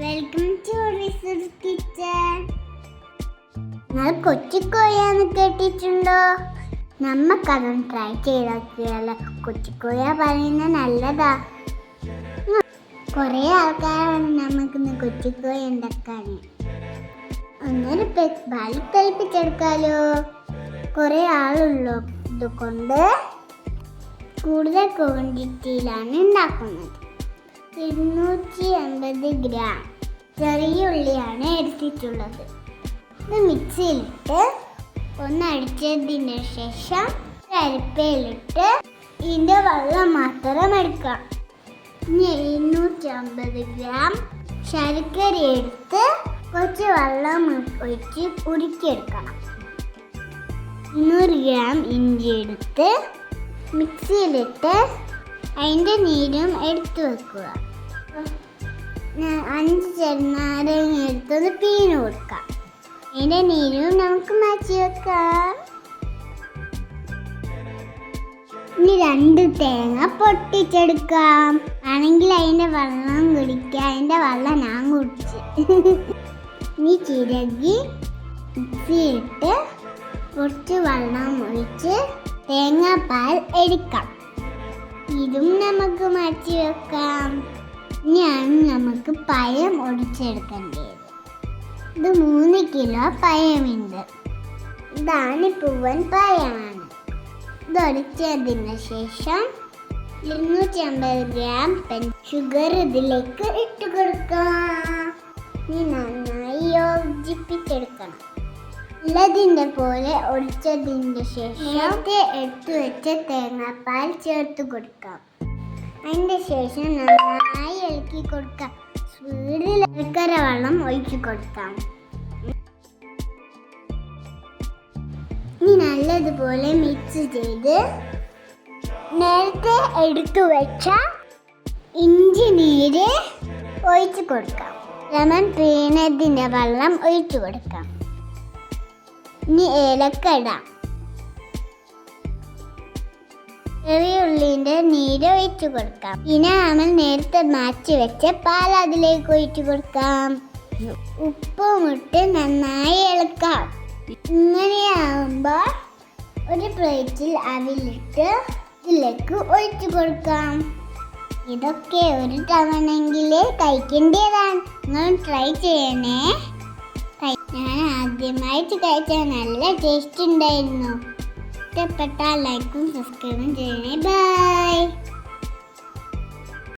Welcome to research kitchen നിങ്ങൾ കൊച്ചിക്കോയാന്ന് കേട്ടിട്ടുണ്ടോ? നമ്മക്കതൊന്ന് try ചെയ്താക്കിയാലോ? കൊച്ചിക്കോയ പറയുന്ന നല്ലതാ. കുറേ ആൾക്കാരാണ് നമുക്കിന്ന് കൊച്ചിക്കോയ ഉണ്ടാക്കാൻ ഒന്നൊരു ബാലി തിളപ്പിച്ചെടുക്കാലോ. കുറേ ആളുള്ളൂ. ഇതുകൊണ്ട് കൂടുതൽ ക്വാണ്ടിറ്റിയിലാണ് ഉണ്ടാക്കുന്നത്. ഇരുന്നൂറ്റി അൻപത് ഗ്രാം ചെറിയ ഉള്ളിയാണ് എടുത്തിട്ടുള്ളത്. ഇത് മിക്സിയിലിട്ട് ഒന്ന് അടിച്ചതിന് ശേഷം അരിപ്പയിലിട്ട് ഇതിന്റെ വെള്ളം മാത്രം എടുക്കാം. ഇനി ഇരുന്നൂറ്റി അമ്പത് ഗ്രാം ശർക്കര എടുത്ത് കുറച്ച് വെള്ളം ഒഴിച്ച് ഉരുക്കിയെടുക്കണം. ഇരുന്നൂറ് ഗ്രാം ഇഞ്ചി എടുത്ത് മിക്സിയിലിട്ട് അതിന്റെ നീരും എടുത്തു വെക്കുക. അഞ്ച് ചെറുനാരങ്ങ എടുത്തൊന്ന് പീന് കൊടുക്കാം. അതിന്റെ നീരും നമുക്ക് മാറ്റി വെക്കാം. ഇനി രണ്ട് തേങ്ങ പൊട്ടിച്ചെടുക്കാം. ആണെങ്കിൽ അതിന്റെ വെള്ളം കുടിക്കാം. അതിന്റെ വെള്ളം ഞാൻ കുടിച്ച്. ഇനി ചിരകി മിക്സിയിട്ട് കുറച്ച് വെള്ളം ഒഴിച്ച് തേങ്ങാപ്പാൽ എടുക്കാം. ഇതും നമുക്ക് മാറ്റി വെക്കാം. ഇനിയാണ് നമുക്ക് പഴം ഒടിച്ചെടുക്കേണ്ടത്. ഇത് മൂന്ന് കിലോ പഴമുണ്ട്. ഇതാണ് പൂവൻ പഴമാണ്. ഇത് ഒടിച്ചതിന് ശേഷം ഇരുന്നൂറ്റി അമ്പത് ഗ്രാം പെൻ ഷുഗർ ഇതിലേക്ക് ഇട്ട് കൊടുക്കാം. ഇനി നന്നായി യോജിപ്പിച്ചെടുക്കണം. ഉള്ളതിന്റെ പോലെ ഒഴിച്ചതിന്റെ ശേഷം എടുത്തു വെച്ച തേങ്ങാപ്പാൽ ചേർത്ത് കൊടുക്കാം. അതിന്റെ ശേഷം നന്നായി ഇളക്കി കൊടുക്കാം. സ്പീഡിൽ ശർക്കര വെള്ളം ഒഴിച്ചു കൊടുക്കാം. ഇനി നല്ലതുപോലെ മിക്സ് ചെയ്ത് നേരത്തെ എടുത്തു വെച്ച ഇഞ്ചി നീര് ഒഴിച്ചു കൊടുക്കാം. ലെമൺ പീണതിന്റെ വെള്ളം ഒഴിച്ചു കൊടുക്കാം. ഇനി ഏലക്ക ഇടാം. ചെറിയ ഉള്ളിന്റെ നീര് ഒഴിച്ചു കൊടുക്കാം. പിന്നെ നമ്മൾ നേരത്തെ മാറ്റി വെച്ച പാൽ അതിലേക്ക് ഒഴിച്ചു കൊടുക്കാം. ഉപ്പും ഇട്ട് നന്നായി ഇളക്കാം. ഇങ്ങനെയാവുമ്പോൾ ഒരു പ്ലേറ്റിൽ അവിലിട്ട് ഇതിലേക്ക് ഒഴിച്ചു കൊടുക്കാം. ഇതൊക്കെ ഒരു തവണെങ്കിൽ കഴിക്കേണ്ടതാണ് നിങ്ങൾ ട്രൈ ചെയ്യണേ. ഞാൻ ആദ്യമായിട്ട് കഴിച്ചാൽ നല്ല ടേസ്റ്റ് ഉണ്ടായിരുന്നു. ഇഷ്ടപ്പെട്ടാൽ ലൈക്കും സബ്സ്ക്രൈബും ചെയ്യണേ ബൈ